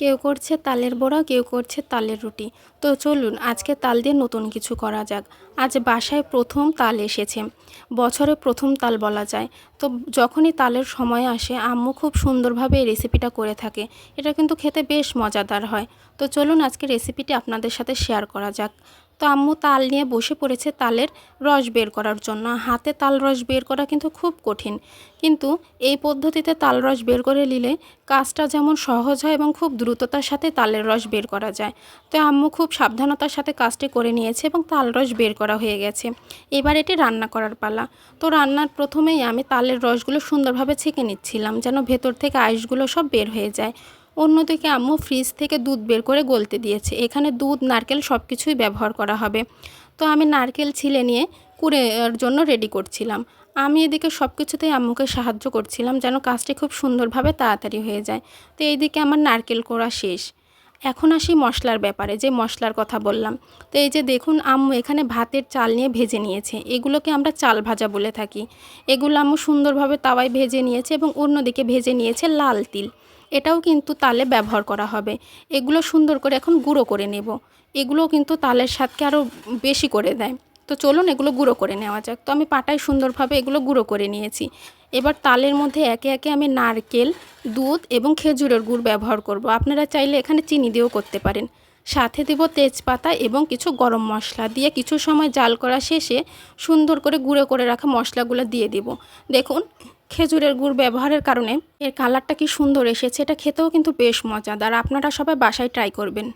কেউ করছে তালের বড়া, কেউ করছে তালের রুটি। তো চলুন, আজকে তাল দিয়ে নতুন কিছু করা যাক। আজ বাসায় প্রথম তাল এসেছে। বছরে প্রথম তাল বলা যায়। তো যখনই তালের সময় আসে, আম্মু খুব সুন্দরভাবে এই রেসিপিটা করে থাকে। এটা কিন্তু খেতে বেশ মজাদার হয়। তো চলুন আজকে রেসিপিটি আপনাদের সাথে শেয়ার করা যাক। তো আম্মু তাল নিয়ে বসে পড়েছে তালের রস বের করার জন্য। হাতে তাল রস বের করা কিন্তু খুব কঠিন। কিন্তু এই পদ্ধতিতে তাল রস বের করে নিলে কাজটা যেমন সহজ হয় এবং খুব দ্রুততার সাথে তালের রস বের করা যায়। তো আম্মু খুব সাবধানতার সাথে কাজটি করে নিয়েছে এবং তাল রস বের করা হয়ে গেছে। এবার এটি রান্না করার পালা। তো রান্নার প্রথমেই আমি তালের রসগুলো সুন্দরভাবে ছেঁকে নিচ্ছিলাম যেন ভেতর থেকে আইসগুলো সব বের হয়ে যায়। অন্যদিকে আম্মু ফ্রিজ থেকে দুধ বের করে গলতে দিয়েছে। এখানে দুধ, নারকেল সব কিছুই ব্যবহার করা হবে। তো আমি নারকেল ছিলে নিয়ে কুড়ের জন্য রেডি করছিলাম। আমি এদিকে সব কিছুতেই আম্মুকে সাহায্য করছিলাম যেন কাজটি খুব সুন্দরভাবে তাড়াতাড়ি হয়ে যায়। তো এইদিকে আমার নারকেল করা শেষ। এখন আসি মশলার ব্যাপারে, যে মশলার কথা বললাম। তো এই যে দেখুন, আম্মু এখানে ভাতের চাল নিয়ে ভেজে নিয়েছে। এগুলোকে আমরা চাল ভাজা বলে থাকি। এগুলো আম্মু সুন্দরভাবে তাওয়ায় ভেজে নিয়েছে এবং অন্যদিকে ভেজে নিয়েছে লাল তিল। এটাও কিন্তু তালে ব্যবহার করা হবে। এগুলো সুন্দর করে এখন গুঁড়ো করে নেব। এগুলো কিন্তু তালের স্বাদকে আরও বেশি করে দেয়। তো চলুন এগুলো গুঁড়ো করে নেওয়া যাক। তো আমি পাটায় সুন্দরভাবে এগুলো গুঁড়ো করে নিয়েছি। এবার তালের মধ্যে একে একে আমি নারকেল, দুধ এবং খেজুরের গুড় ব্যবহার করব। আপনারা চাইলে এখানে চিনি দিয়েও করতে পারেন। সাথে দেব তেজপাতা এবং কিছু গরম মশলা দিয়ে কিছু সময় জাল করা শেষে সুন্দর করে গুঁড়ো করে রাখা মশলাগুলো দিয়ে দেব। দেখুন খেজুরের গুড় ব্যবহারের কারণে এর কালারটা কি সুন্দর এসেছে, এটা খেতেও কিন্তু বেশ মজাদার। আপনারা সবাই বাসায় ট্রাই করবেন।